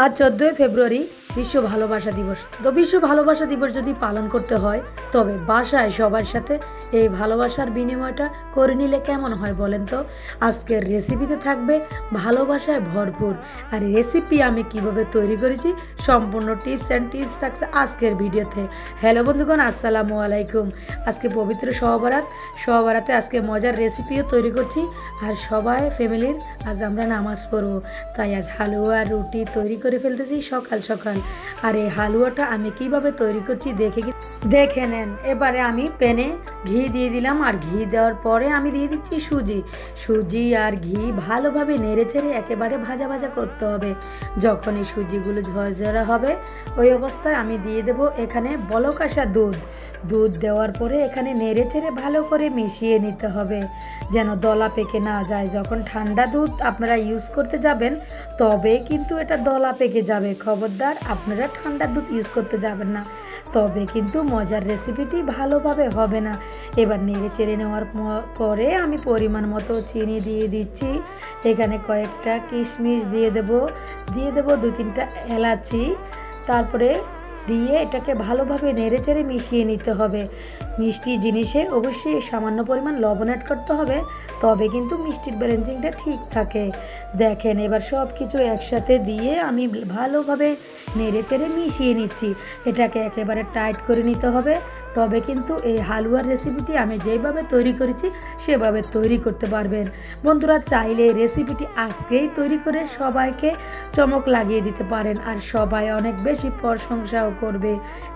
আজ চোদ্দোই ফেব্রুয়ারি বিশ্ব ভালোবাসা দিবস। তো বিশ্ব ভালোবাসা দিবস যদি পালন করতে হয়, তবে বাসায় সবার সাথে এই ভালোবাসার বিনিময়টা করে নিলে কেমন হয় বলেন তো? আজকের রেসিপিতে থাকবে ভালোবাসায় ভরপুর। আর রেসিপি আমি কীভাবে তৈরি করেছি, সম্পূর্ণ টিপস অ্যান্ড টিপস থাকছে আজকের ভিডিওতে। হ্যালো বন্ধুগণ, আসসালামু আলাইকুম। আজকে পবিত্র সহবরাত সহবরাতে আজকে মজার রেসিপিও তৈরি করছি। আর সবাই ফ্যামিলির আজ আমরা নামাজ পড়ব। তাই আজ হালুয়া, রুটি তৈরি করে ফেলতেছি সকাল সকাল। আর এই হালুয়াটা আমি কীভাবে তৈরি করছি দেখে দেখে নেন। এবারে আমি প্যানে ঘি দিয়ে দিলাম আর ঘি দেওয়ার পরে আমি দিয়ে দিচ্ছি সুজি। সুজি আর ঘি ভালোভাবে নেড়ে চেড়ে একেবারে ভাজা ভাজা করতে হবে। যখন এই সুজিগুলো ঝরঝরা হবে, ওই অবস্থায় আমি দিয়ে দেব এখানে বলক আসা দুধ। দুধ দেওয়ার পরে এখানে নেড়ে চেড়ে ভালো করে মিশিয়ে নিতে হবে। যেন দলা পেকে না যায়। যখন ঠান্ডা দুধ আপনারা ইউজ করতে যাবেন তবে কিন্তু এটা দলা পেকে যাবে। খবরদার আপনারা ঠান্ডা দুধ ইউজ করতে যাবেন না। তবে কিন্তু মজার রেসিপিটি ভালোভাবে হবে না। এবার নেড়ে চেড়ে নেওয়ার পরে আমি পরিমাণ মতো চিনি দিয়ে দিচ্ছি। এখানে কয়েকটা কিশমিশ দিয়ে দেব। দিয়ে দেব দু তিনটা এলাচি। তারপরে দিয়ে এটাকে ভালোভাবে নেড়ে চেড়ে মিশিয়ে নিতে হবে। মিষ্টি জিনিসে অবশ্যই সামান্য পরিমাণ লবণ অ্যাড করতে হবে। তবে কিন্তু মিষ্টির ব্যালেন্সিংটা ঠিক থাকে। দেখেন, এবার সব কিছু একসাথে দিয়ে আমি ভালোভাবে নেড়ে চেড়ে মিশিয়ে নিচ্ছি। এটাকে একেবারে টাইট করে নিতে হবে। তবে কিন্তু এই হালুয়ার রেসিপিটি আমি যেভাবে তৈরি করেছি, সেভাবে তৈরি করতে পারবেন। বন্ধুরা, চাইলে এই রেসিপিটি আজকেই তৈরি করে সবাইকে চমক লাগিয়ে দিতে পারেন আর সবাই অনেক বেশি প্রশংসাও করবে।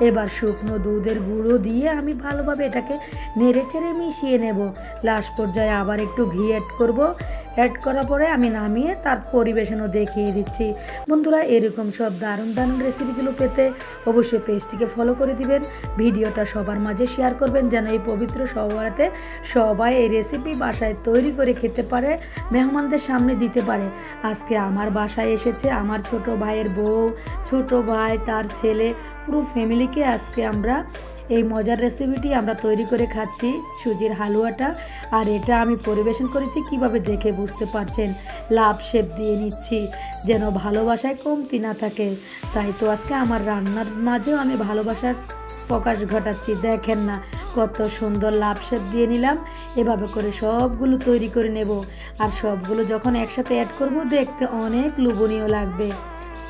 এবার শুকনো দুধের গুঁড়ো দিয়ে আমি ভালোভাবে এটাকে নেড়ে চেড়ে মিশিয়ে নেব। লাস্ট পর্যায়ে আবার একটু ঘি অ্যাড করব। অ্যাড করার পরে আমি নামিয়ে তার পরিবেশনও দেখিয়ে দিচ্ছি। বন্ধুরা, এরকম সব দারুণ দারুণ রেসিপিগুলো পেতে অবশ্যই পেজটিকে ফলো করে দিবেন। ভিডিওটা সবার মাঝে শেয়ার করবেন যেন এই পবিত্র সহবরাতে সবাই এই রেসিপি বাসায় তৈরি করে খেতে পারে, মেহমানদের সামনে দিতে পারে। আজকে আমার বাসায় এসেছে আমার ছোট ভাইয়ের বউ, ছোট ভাই, তার ছেলে, পুরো ফ্যামিলিকে আজকে আমরা এই মজার রেসিপিটি আমরা তৈরি করে খাচ্ছি সুজির হালুয়াটা। আর এটা আমি পরিবেশন করেছি কীভাবে দেখে বুঝতে পারছেন। লাভ শেপ দিয়ে নিচ্ছি যেন ভালোবাসায় কমতি না থাকে। তাই তো আজকে আমার রান্নার মাঝেও আমি ভালোবাসার প্রকাশ ঘটাচ্ছি। দেখেন না, কত সুন্দর লাভ শেপ দিয়ে নিলাম। এভাবে করে সবগুলো তৈরি করে নেব। আর সবগুলো যখন একসাথে অ্যাড করব, দেখতে অনেক লোভনীয় লাগবে।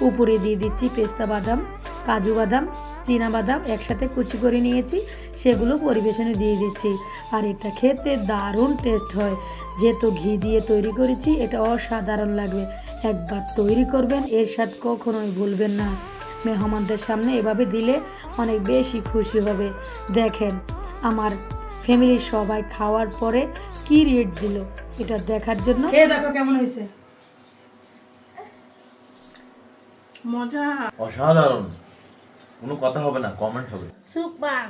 উপরে দিয়ে দিচ্ছি পেস্তা বাদাম, কাজু বাদাম বাদাম একসাথে কুচি করে নিয়েছি সেগুলো পরিবেশনে দিয়ে দিচ্ছি। আর এটা খেতে দারুণ টেস্ট হয়। যেহেতু ঘি দিয়ে তৈরি করেছি এটা অসাধারণ লাগবে। একবার তৈরি করবেন এর স্বাদ কখনোই ভুলবেন না। মেহমানদের সামনে এভাবে দিলে অনেক বেশি খুশি হবে। দেখেন আমার ফ্যামিলির সবাই খাওয়ার পরে কি রেট দিল এটা দেখার জন্য। খেয়ে দেখো কেমন হয়েছে। মজা। অসাধারণ। কোনো কথা হবে না কমেন্ট হবে। সুপার